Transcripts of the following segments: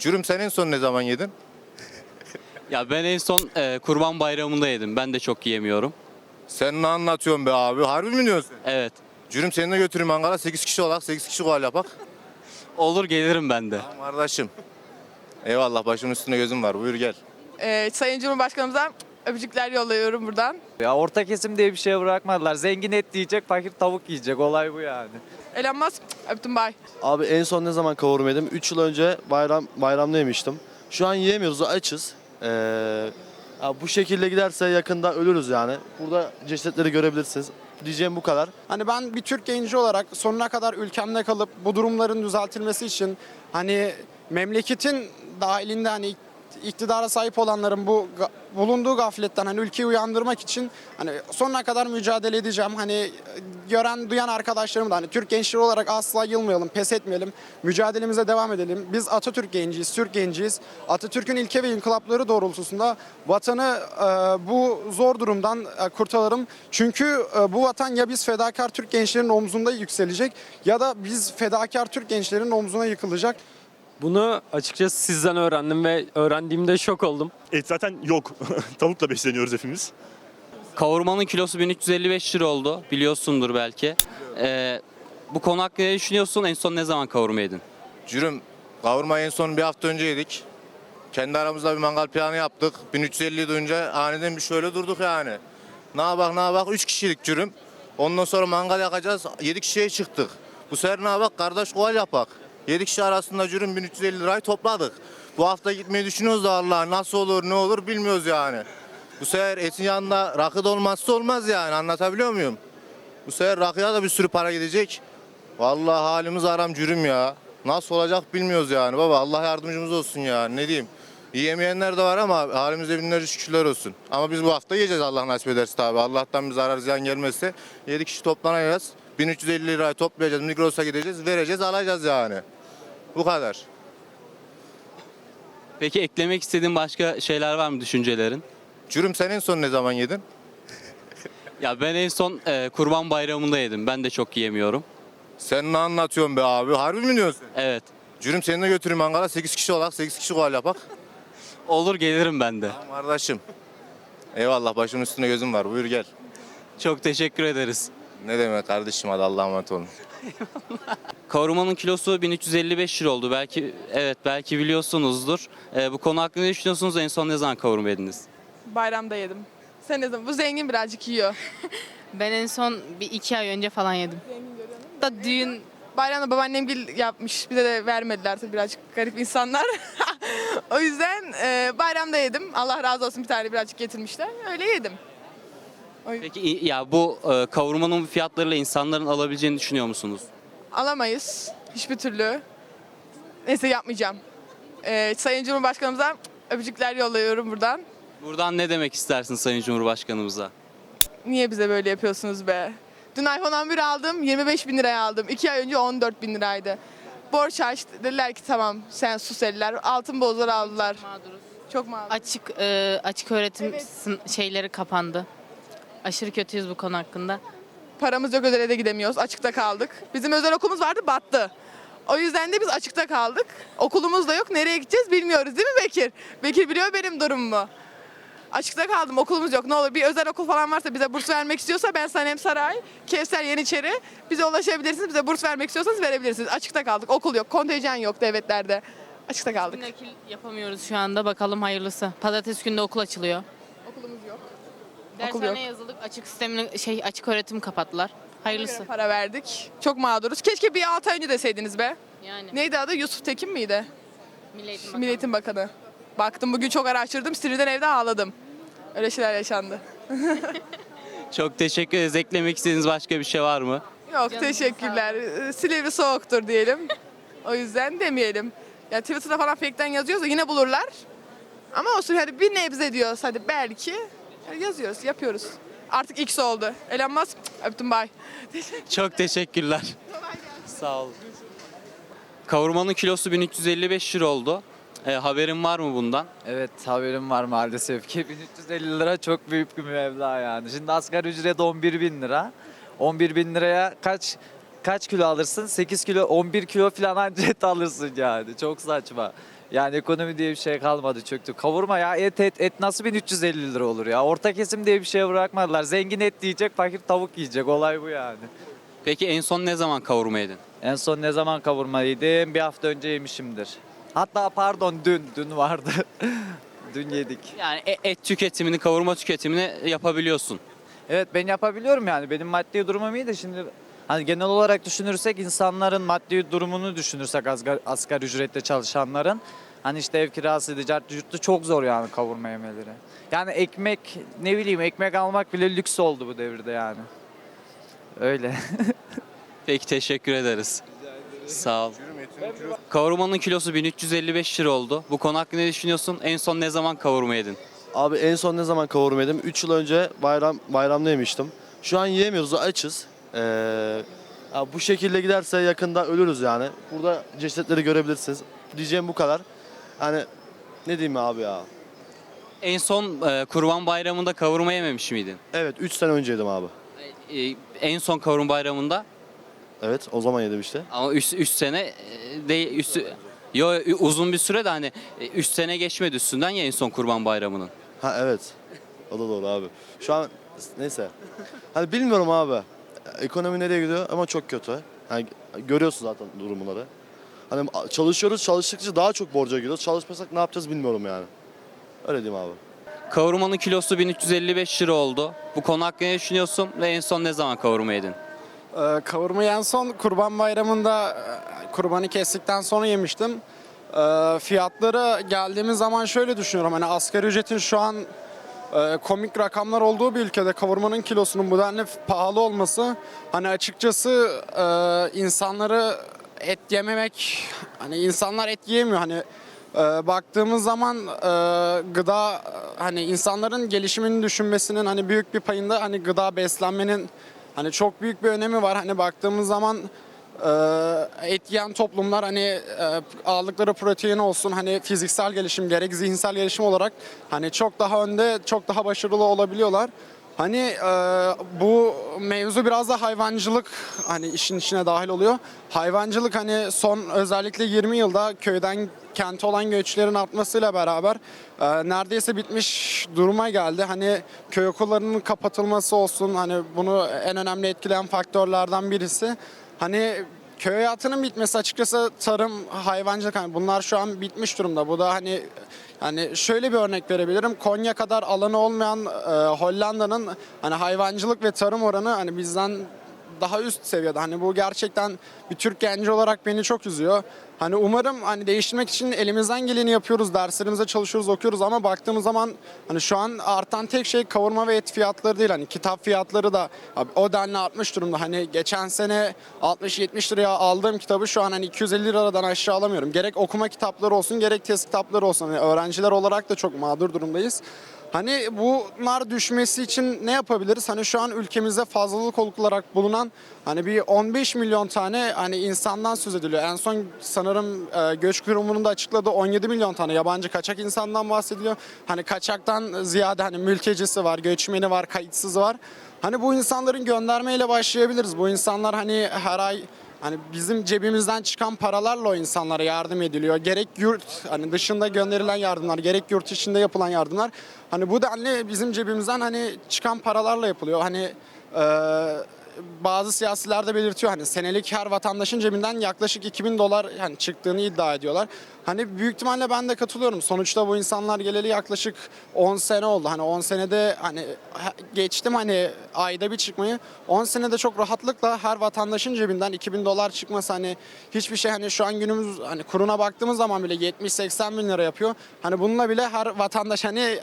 Cürüm sen en son ne zaman yedin? Ya ben en son e, Kurban Bayramı'nda yedim. Ben de çok yiyemiyorum. Sen ne anlatıyorsun be abi? Harbi mi diyorsun? Evet. Cürüm seni de götüreyim Ankara 8 kişi olarak 8 kişi koal yapak. Olur gelirim ben de. Tamam kardeşim. Eyvallah başımın üstünde gözüm var. Buyur gel. Ee, Sayın Cumhurbaşkanımıza öpücükler yolluyorum buradan. Ya orta kesim diye bir şey bırakmadılar. Zengin et yiyecek, fakir tavuk yiyecek. Olay bu yani. Elon Musk öptüm bay. Abi en son ne zaman kavurma yedim? 3 yıl önce bayram bayramda yemiştim. Şu an yiyemiyoruz, açız. Ee, ya bu şekilde giderse yakında ölürüz yani. Burada cesetleri görebilirsiniz. Diyeceğim bu kadar. Hani ben bir Türk genci olarak sonuna kadar ülkemde kalıp bu durumların düzeltilmesi için hani memleketin dahilinde hani iktidara sahip olanların bu bulunduğu gafletten hani ülkeyi uyandırmak için hani sonuna kadar mücadele edeceğim. Hani gören duyan arkadaşlarım da hani Türk gençleri olarak asla yılmayalım, pes etmeyelim. Mücadelemize devam edelim. Biz Atatürk genciyiz, Türk genciyiz. Atatürk'ün ilke ve inkılapları doğrultusunda vatanı e, bu zor durumdan e, kurtaralım. Çünkü e, bu vatan ya biz fedakar Türk gençlerinin omzunda yükselecek ya da biz fedakar Türk gençlerinin omzuna yıkılacak. Bunu açıkçası sizden öğrendim ve öğrendiğimde şok oldum. Et zaten yok. Tavukla besleniyoruz hepimiz. Kavurmanın kilosu 1355 lira oldu. Biliyorsundur belki. E, bu konu hakkında ne düşünüyorsun? En son ne zaman kavurma yedin? Cürüm kavurma en son bir hafta önce yedik. Kendi aramızda bir mangal planı yaptık. 1350 duyunca aniden bir şöyle durduk yani. Ne yapak ne yapak 3 kişilik cürüm. Ondan sonra mangal yakacağız 7 kişiye çıktık. Bu sefer ne yapak kardeş koal yapak. 7 kişi arasında cürüm 1350 lirayı topladık. Bu hafta gitmeyi düşünüyoruz da Allah nasıl olur ne olur bilmiyoruz yani. Bu sefer etin yanında rakı da olmazsa olmaz yani anlatabiliyor muyum? Bu sefer rakıya da bir sürü para gidecek. Vallahi halimiz aram cürüm ya. Nasıl olacak bilmiyoruz yani baba. Allah yardımcımız olsun ya. Ne diyeyim. Yiyemeyenler de var ama halimize binlerce şükürler olsun. Ama biz bu hafta yiyeceğiz Allah nasip ederse tabi. Allah'tan bir zarar ziyan gelmezse 7 kişi toplanacağız. 1350 lirayı toplayacağız. Migros'a gideceğiz. Vereceğiz alacağız yani. Bu kadar. Peki eklemek istediğin başka şeyler var mı düşüncelerin? Cürüm sen en son ne zaman yedin? Ya ben en son e, Kurban Bayramı'nda yedim. Ben de çok yiyemiyorum. Sen ne anlatıyorsun be abi? Harbi mi diyorsun? Evet. Cürüm seni de götüreyim Ankara 8 kişi olarak 8 kişi koal yapak. Olur gelirim ben de. Tamam kardeşim. Eyvallah başımın üstünde gözüm var. Buyur gel. Çok teşekkür ederiz. Ne demek kardeşim hadi Allah'a emanet olun. Kavurmanın kilosu 1355 lira oldu. Belki evet belki biliyorsunuzdur. Ee, bu konu hakkında ne düşünüyorsunuz? En son ne zaman kavurma yediniz? Bayramda yedim. Sen ne zaman? Bu zengin birazcık yiyor. Ben en son bir iki ay önce falan yedim. Da düğün Bayramda babaannem gil yapmış. Bize de vermediler tabii birazcık garip insanlar. o yüzden e, bayramda yedim. Allah razı olsun bir tane birazcık getirmişler. Öyle yedim. Peki i- ya bu e, kavurmanın fiyatlarıyla insanların alabileceğini düşünüyor musunuz? Alamayız hiçbir türlü. Neyse yapmayacağım. E, Sayın Cumhurbaşkanımıza öpücükler yolluyorum buradan. Buradan ne demek istersin Sayın Cumhurbaşkanımıza? Niye bize böyle yapıyorsunuz be? Dün iPhone 11 aldım 25 bin liraya aldım. 2 ay önce 14 bin liraydı. Borç açtı. Dediler ki tamam sen sus dediler. Altın bozlar aldılar. mağduruz. Çok mağdur. Açık e, açık öğretim Evet. sın- şeyleri kapandı. Aşırı kötüyüz bu konu hakkında. Paramız yok özele de gidemiyoruz. Açıkta kaldık. Bizim özel okulumuz vardı battı. O yüzden de biz açıkta kaldık. Okulumuz da yok. Nereye gideceğiz bilmiyoruz değil mi Bekir? Bekir biliyor benim durumumu. Açıkta kaldım. Okulumuz yok. Ne olur bir özel okul falan varsa bize burs vermek istiyorsa ben Sanem Saray, Kevser Yeniçeri bize ulaşabilirsiniz. Bize burs vermek istiyorsanız verebilirsiniz. Açıkta kaldık. Okul yok. Kontenjan yok devletlerde. Açıkta kaldık. Nakil yapamıyoruz şu anda. Bakalım hayırlısı. Pazartesi günü de okul açılıyor. Okulumuz yok. Dershane yok. yazılık açık sistemini şey açık öğretim kapattılar. Hayırlısı. Para verdik. Çok mağduruz. Keşke bir 6 ay önce deseydiniz be. Yani Neydi adı? Yusuf Tekin miydi? Milli Eğitim. Milli Eğitim Bakanı. Baktım bugün çok araştırdım. Sinirden evde ağladım. Öyle şeyler yaşandı. Çok teşekkür ederiz. Eklemek istediğiniz başka bir şey var mı? Yok teşekkürler. Ee, Silivri soğuktur diyelim. o yüzden demeyelim. Ya Twitter'da falan fake'ten yazıyorsa yine bulurlar. Ama olsun hadi bir nebze diyoruz hadi belki. Yazıyoruz, yapıyoruz. Artık X oldu. Elon Musk öptüm bay. Çok teşekkürler. Sağ olun. Kavurmanın kilosu 1355 lira oldu. E, haberin var mı bundan? Evet haberim var maalesef ki 1350 lira çok büyük bir meblağ yani. Şimdi asgari ücret 11 bin lira. 11 bin liraya kaç kaç kilo alırsın? 8 kilo 11 kilo falan anca et alırsın yani. Çok saçma. Yani ekonomi diye bir şey kalmadı çöktü. Kavurma ya et et et nasıl 1350 lira olur ya? Orta kesim diye bir şey bırakmadılar. Zengin et yiyecek, fakir tavuk yiyecek. Olay bu yani. Peki en son ne zaman kavurma yedin? En son ne zaman kavurma yedim? Bir hafta önce yemişimdir. Hatta pardon dün, dün vardı. dün yedik. Yani e- et tüketimini, kavurma tüketimini yapabiliyorsun. Evet ben yapabiliyorum yani. Benim maddi durumum iyi de şimdi hani genel olarak düşünürsek insanların maddi durumunu düşünürsek asgari, asgari ücretle çalışanların hani işte ev kirası, ticaret yurtta çok zor yani kavurma yemeleri. Yani ekmek ne bileyim ekmek almak bile lüks oldu bu devirde yani. Öyle. Peki teşekkür ederiz. Sağ ol. Kavurmanın kilosu 1355 lira oldu. Bu konu hakkında ne düşünüyorsun? En son ne zaman kavurma yedin? Abi en son ne zaman kavurma yedim? 3 yıl önce bayram bayramda yemiştim. Şu an yiyemiyoruz, açız. Ee, ya bu şekilde giderse yakında ölürüz yani. Burada cesetleri görebilirsiniz. Diyeceğim bu kadar. Hani ne diyeyim abi ya? En son e, Kurban Bayramı'nda kavurma yememiş miydin? Evet 3 sene önce yedim abi. E, en son Kavurma Bayramı'nda Evet o zaman yedim işte. ama 3 sene e, değil üstü Yo uzun bir süre de hani 3 sene geçmedi üstünden ya en son Kurban Bayramı'nın. Ha evet. O da doğru abi. Şu an neyse. Hani bilmiyorum abi. Ekonomi nereye gidiyor ama çok kötü. Hani görüyorsun zaten durumları. Hani çalışıyoruz çalıştıkça daha çok borca giriyoruz. Çalışmasak ne yapacağız bilmiyorum yani. Öyle diyeyim abi. Kavurmanın kilosu 1355 lira oldu. Bu konu hakkında ne düşünüyorsun ve en son ne zaman kavurma yedin? Ee, kavurmayı en son Kurban Bayramı'nda e, kurbanı kestikten sonra yemiştim. Ee, fiyatları geldiğimiz zaman şöyle düşünüyorum. Hani asgari ücretin şu an e, komik rakamlar olduğu bir ülkede kavurmanın kilosunun bu denli pahalı olması hani açıkçası e, insanları et yememek hani insanlar et yiyemiyor. Hani e, baktığımız zaman e, gıda hani insanların gelişimini düşünmesinin hani büyük bir payında hani gıda beslenmenin hani çok büyük bir önemi var. Hani baktığımız zaman et yiyen toplumlar hani e, aldıkları protein olsun hani fiziksel gelişim gerek zihinsel gelişim olarak hani çok daha önde çok daha başarılı olabiliyorlar. Hani e, bu mevzu biraz da hayvancılık hani işin içine dahil oluyor. Hayvancılık hani son özellikle 20 yılda köyden kente olan göçlerin artmasıyla beraber e, neredeyse bitmiş duruma geldi. Hani köy okullarının kapatılması olsun hani bunu en önemli etkileyen faktörlerden birisi. Hani köy hayatının bitmesi açıkçası tarım, hayvancılık hani bunlar şu an bitmiş durumda. Bu da hani hani şöyle bir örnek verebilirim. Konya kadar alanı olmayan e, Hollanda'nın hani hayvancılık ve tarım oranı hani bizden daha üst seviyede. Hani bu gerçekten bir Türk genci olarak beni çok üzüyor. Hani umarım hani değiştirmek için elimizden geleni yapıyoruz. Derslerimize çalışıyoruz, okuyoruz ama baktığımız zaman hani şu an artan tek şey kavurma ve et fiyatları değil. Hani kitap fiyatları da abi, o denli artmış durumda. Hani geçen sene 60-70 liraya aldığım kitabı şu an hani 250 liradan aşağı alamıyorum. Gerek okuma kitapları olsun, gerek test kitapları olsun. Hani öğrenciler olarak da çok mağdur durumdayız. Hani bunlar düşmesi için ne yapabiliriz? Hani şu an ülkemizde fazlalık olarak bulunan hani bir 15 milyon tane hani insandan söz ediliyor. En son sanırım e, göç kurumunun da açıkladığı 17 milyon tane yabancı kaçak insandan bahsediliyor. Hani kaçaktan ziyade hani mültecisi var, göçmeni var, kayıtsız var. Hani bu insanların göndermeyle başlayabiliriz. Bu insanlar hani her ay Hani bizim cebimizden çıkan paralarla o insanlara yardım ediliyor. Gerek yurt hani dışında gönderilen yardımlar, gerek yurt içinde yapılan yardımlar. Hani bu denli bizim cebimizden hani çıkan paralarla yapılıyor. Hani bazı siyasiler de belirtiyor hani senelik her vatandaşın cebinden yaklaşık 2000 dolar hani çıktığını iddia ediyorlar. Hani büyük ihtimalle ben de katılıyorum. Sonuçta bu insanlar geleli yaklaşık 10 sene oldu. Hani 10 senede hani ha- geçtim hani ayda bir çıkmayı. 10 senede çok rahatlıkla her vatandaşın cebinden 2000 dolar çıkması hani hiçbir şey hani şu an günümüz hani kuruna baktığımız zaman bile 70-80 bin lira yapıyor. Hani bununla bile her vatandaş hani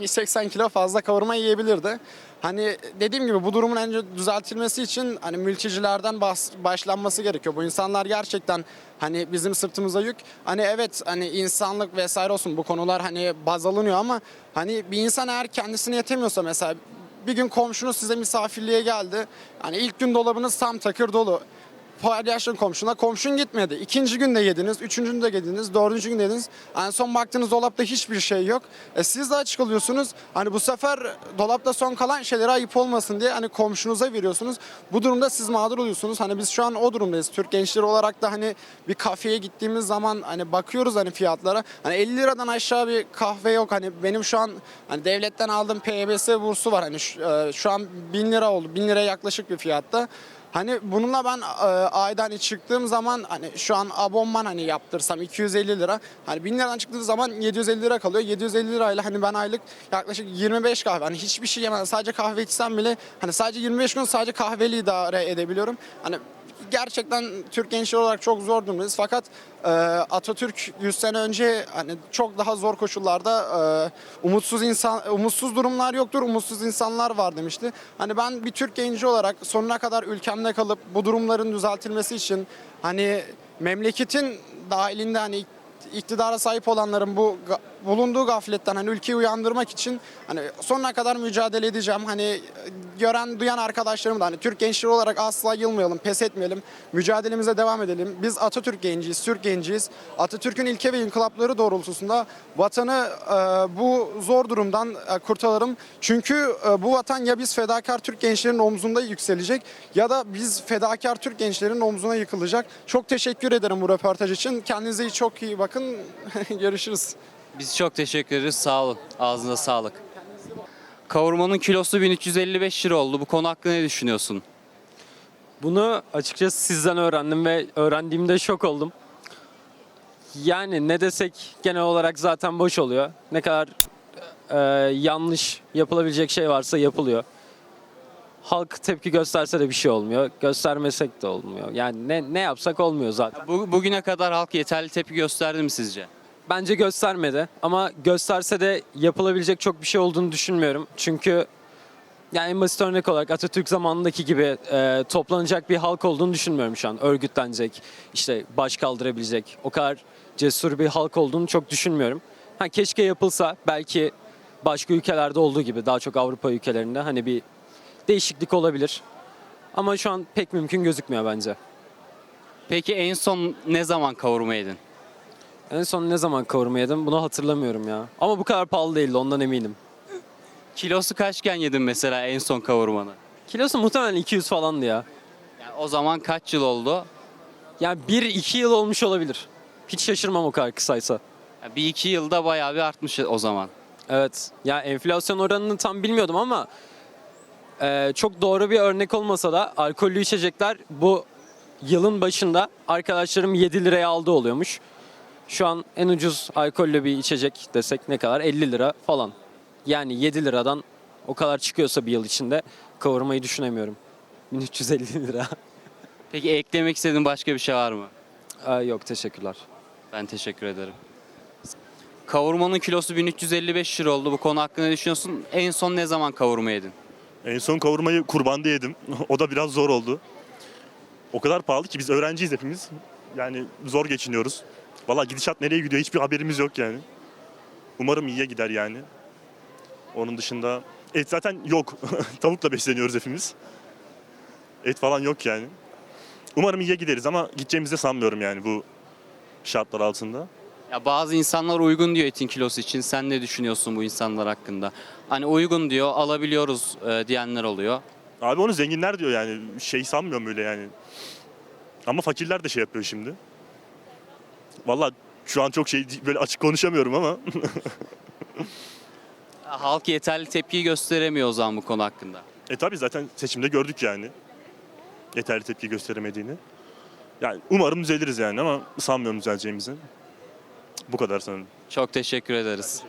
70-80 kilo fazla kavurma yiyebilirdi. Hani dediğim gibi bu durumun önce düzeltilmesi için hani mültecilerden başlanması gerekiyor. Bu insanlar gerçekten hani bizim sırtımıza yük. Hani evet hani insanlık vesaire olsun bu konular hani baz alınıyor ama hani bir insan eğer kendisine yetemiyorsa mesela bir gün komşunuz size misafirliğe geldi. Hani ilk gün dolabınız tam takır dolu. Paylaştın komşuna. Komşun gitmedi. İkinci günde yediniz, üçüncü günde yediniz, dördüncü günde yediniz. En son baktığınız dolapta hiçbir şey yok. E siz de aç kalıyorsunuz. Hani bu sefer dolapta son kalan şeylere ayıp olmasın diye hani komşunuza veriyorsunuz. Bu durumda siz mağdur oluyorsunuz. Hani biz şu an o durumdayız. Türk gençleri olarak da hani bir kafeye gittiğimiz zaman hani bakıyoruz hani fiyatlara. Hani 50 liradan aşağı bir kahve yok. Hani benim şu an hani devletten aldığım PYBS bursu var. Hani şu, e, şu an 1000 lira oldu. 1000 liraya yaklaşık bir fiyatta. Hani bununla ben e, aydan hani çıktığım zaman hani şu an abonman hani yaptırsam 250 lira. Hani 1000 liradan çıktığı zaman 750 lira kalıyor. 750 lirayla hani ben aylık yaklaşık 25 kahve. Hani hiçbir şey yemeden sadece kahve içsem bile hani sadece 25 gün sadece kahveli idare edebiliyorum. Hani gerçekten Türk gençleri olarak çok zor durumdayız. Fakat e, Atatürk 100 sene önce hani çok daha zor koşullarda e, umutsuz insan umutsuz durumlar yoktur, umutsuz insanlar var demişti. Hani ben bir Türk genci olarak sonuna kadar ülkemde kalıp bu durumların düzeltilmesi için hani memleketin dahilinde hani iktidara sahip olanların bu bulunduğu gafletten hani ülkeyi uyandırmak için hani sonuna kadar mücadele edeceğim. Hani e, gören duyan arkadaşlarım da hani Türk gençleri olarak asla yılmayalım, pes etmeyelim. Mücadelemize devam edelim. Biz Atatürk genciyiz, Türk genciyiz. Atatürk'ün ilke ve inkılapları doğrultusunda vatanı e, bu zor durumdan e, kurtaralım. Çünkü e, bu vatan ya biz fedakar Türk gençlerinin omzunda yükselecek ya da biz fedakar Türk gençlerinin omzuna yıkılacak. Çok teşekkür ederim bu röportaj için. Kendinize iyi- çok iyi bakın. Görüşürüz. Biz çok teşekkür ederiz. Sağ olun. Ağzınıza sağlık. Kavurmanın kilosu 1355 lira oldu. Bu konu hakkında ne düşünüyorsun? Bunu açıkçası sizden öğrendim ve öğrendiğimde şok oldum. Yani ne desek genel olarak zaten boş oluyor. Ne kadar e, yanlış yapılabilecek şey varsa yapılıyor. Halk tepki gösterse de bir şey olmuyor. Göstermesek de olmuyor. Yani ne, ne yapsak olmuyor zaten. Bu, bugüne kadar halk yeterli tepki gösterdi mi sizce? Bence göstermedi ama gösterse de yapılabilecek çok bir şey olduğunu düşünmüyorum. Çünkü yani en basit örnek olarak Atatürk zamanındaki gibi e, toplanacak bir halk olduğunu düşünmüyorum şu an. Örgütlenecek, işte baş kaldırabilecek, o kadar cesur bir halk olduğunu çok düşünmüyorum. Ha, keşke yapılsa belki başka ülkelerde olduğu gibi daha çok Avrupa ülkelerinde hani bir değişiklik olabilir. Ama şu an pek mümkün gözükmüyor bence. Peki en son ne zaman kavurma yedin? En son ne zaman kavurma yedim bunu hatırlamıyorum ya. Ama bu kadar pahalı değildi ondan eminim. Kilosu kaçken yedin mesela en son kavurmanı? Kilosu muhtemelen 200 falandı ya. Yani o zaman kaç yıl oldu? Yani 1-2 yıl olmuş olabilir. Hiç şaşırmam o kadar kısaysa. Ya bir iki yılda bayağı bir artmış o zaman. Evet. Ya enflasyon oranını tam bilmiyordum ama e, çok doğru bir örnek olmasa da alkollü içecekler bu yılın başında arkadaşlarım 7 liraya aldı oluyormuş. Şu an en ucuz alkollü bir içecek desek ne kadar? 50 lira falan. Yani 7 liradan o kadar çıkıyorsa bir yıl içinde kavurmayı düşünemiyorum. 1350 lira. Peki eklemek istediğin başka bir şey var mı? Aa, yok teşekkürler. Ben teşekkür ederim. Kavurmanın kilosu 1355 lira oldu. Bu konu hakkında ne düşünüyorsun? En son ne zaman kavurma yedin? En son kavurmayı kurbanda yedim. o da biraz zor oldu. O kadar pahalı ki biz öğrenciyiz hepimiz. Yani zor geçiniyoruz. Valla gidişat nereye gidiyor hiçbir haberimiz yok yani. Umarım iyiye gider yani. Onun dışında et zaten yok. Tavukla besleniyoruz hepimiz. Et falan yok yani. Umarım iyiye gideriz ama gideceğimizi de sanmıyorum yani bu şartlar altında. Ya bazı insanlar uygun diyor etin kilosu için. Sen ne düşünüyorsun bu insanlar hakkında? Hani uygun diyor, alabiliyoruz e, diyenler oluyor. Abi onu zenginler diyor yani. Şey sanmıyorum öyle yani. Ama fakirler de şey yapıyor şimdi. Valla şu an çok şey böyle açık konuşamıyorum ama Halk yeterli tepkiyi gösteremiyor o zaman bu konu hakkında. e tabi zaten seçimde gördük yani. Yeterli tepki gösteremediğini. Yani umarım düzeliriz yani ama sanmıyorum düzeleceğimizi. Bu kadar sanırım. Çok teşekkür ederiz.